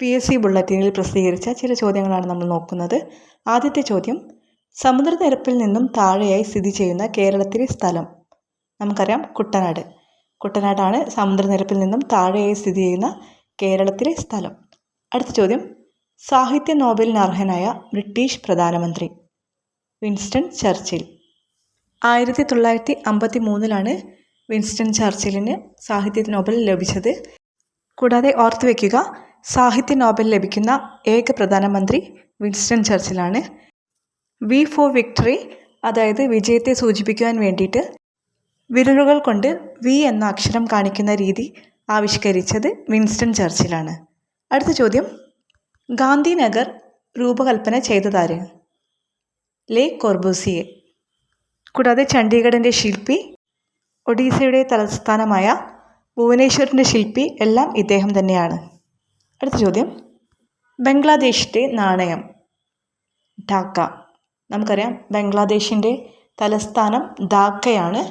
P S C ബുള്ളറ്റിനിൽ പ്രസിദ്ധീകരിച്ച ചില ചോദ്യങ്ങളാണ് നമ്മൾ നോക്കുന്നത്. ആദ്യത്തെ ചോദ്യം സമുദ്രനിരപ്പിൽ നിന്നും താഴെയായി സ്ഥിതി ചെയ്യുന്ന കേരളത്തിലെ സ്ഥലം. നമുക്കറിയാം കുട്ടനാട്. കുട്ടനാടാണ് സമുദ്രനിരപ്പിൽ നിന്നും താഴെയായി സ്ഥിതി ചെയ്യുന്ന കേരളത്തിലെ സ്ഥലം. അടുത്ത ചോദ്യം സാഹിത്യ നോബലിന് അർഹനായ ബ്രിട്ടീഷ് പ്രധാനമന്ത്രി വിൻസ്റ്റൺ ചർച്ചിൽ. ആയിരത്തി തൊള്ളായിരത്തി അമ്പത്തി മൂന്നിലാണ് വിൻസ്റ്റൺ ചർച്ചിലിന് സാഹിത്യ നോബൽ ലഭിച്ചത്. കൂടാതെ ഓർത്തു വയ്ക്കുക സാഹിത്യ നോബൽ ലഭിക്കുന്ന ഏക പ്രധാനമന്ത്രി വിൻസ്റ്റൺ ചർച്ചിലാണ്. വി ഫോർ വിക്ടറി അതായത് വിജയത്തെ സൂചിപ്പിക്കുവാൻ വേണ്ടിയിട്ട് വിരലുകൾ കൊണ്ട് വി എന്ന അക്ഷരം കാണിക്കുന്ന രീതി ആവിഷ്കരിച്ചത് വിൻസ്റ്റൺ ചർച്ചിലാണ്. അടുത്ത ചോദ്യം ഗാന്ധിനഗർ രൂപകൽപ്പന ചെയ്തതാര്? ലേ കോർബൂസിയെ. കൂടാതെ ചണ്ഡീഗഡിന്റെ ശില്പി ഒഡീസയുടെ തലസ്ഥാനമായ ഭുവനേശ്വറിന്റെ ശില്പി എല്ലാം ഇദ്ദേഹം തന്നെയാണ്. അടുത്ത ചോദ്യം. ബംഗ്ലാദേശിന്റെ നാണയം. ഢാക്ക നമുക്കറിയാം ബംഗ്ലാദേശിന്റെ തലസ്ഥാനം ധാക്കയാണ്.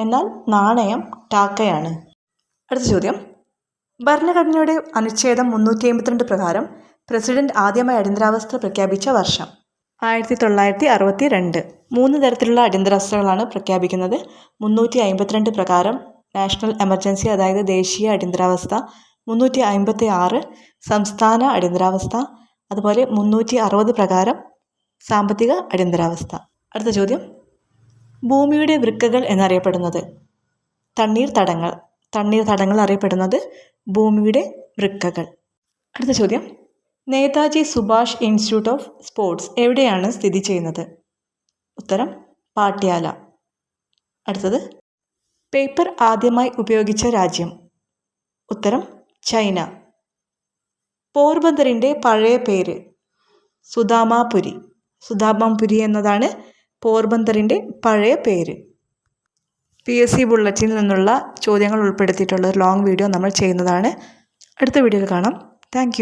എന്നാൽ നാണയം ടാക്കയാണ്. അടുത്ത ചോദ്യം. ഭരണഘടനയുടെ അനുച്ഛേദം മുന്നൂറ്റി അമ്പത്തിരണ്ട് പ്രകാരം പ്രസിഡന്റ് ആദ്യമായി അടിയന്തരാവസ്ഥ പ്രഖ്യാപിച്ച വർഷം. ആയിരത്തി തൊള്ളായിരത്തി അറുപത്തി രണ്ട് മൂന്ന് തരത്തിലുള്ള അടിയന്തരാവസ്ഥകളാണ് പ്രഖ്യാപിക്കുന്നത്. മുന്നൂറ്റി അമ്പത്തിരണ്ട് പ്രകാരം നാഷണൽ എമർജൻസി അതായത് ദേശീയ അടിയന്തരാവസ്ഥ മുന്നൂറ്റി അൻപത്തി ആറ് സംസ്ഥാന അടിയന്തരാവസ്ഥ അതുപോലെ മുന്നൂറ്റി അറുപത് പ്രകാരം സാമ്പത്തിക അടിയന്തരാവസ്ഥ. അടുത്ത ചോദ്യം. ഭൂമിയുടെ വൃക്കകൾ എന്നറിയപ്പെടുന്നത് തണ്ണീർ തടങ്ങൾ. തണ്ണീർ തടങ്ങൾ അറിയപ്പെടുന്നത് ഭൂമിയുടെ വൃക്കകൾ. അടുത്ത ചോദ്യം. Netaji Subhash institute of sports എവിടെയാണ് സ്ഥിതി ചെയ്യുന്നത്? ഉത്തരം പാട്യാല. അടുത്തത്. പേപ്പർ ആദ്യമായി ഉപയോഗിച്ച രാജ്യം. ഉത്തരം ചൈന. പോർബന്തറിന്റെ പഴയ പേര് സുദാമാപുരി. സുദാമാപുരി എന്നതാണ് പോർബന്തറിന്റെ പഴയ പേര്. പി എസ് സി ബുള്ളറ്റിനിൽ നിന്നുള്ള ചോദ്യങ്ങൾ ഉൾപ്പെടുത്തിയിട്ടുള്ള ഒരു ലോങ് വീഡിയോ നമ്മൾ ചെയ്യുന്നതാണ്. അടുത്ത വീഡിയോയിൽ കാണാം. താങ്ക്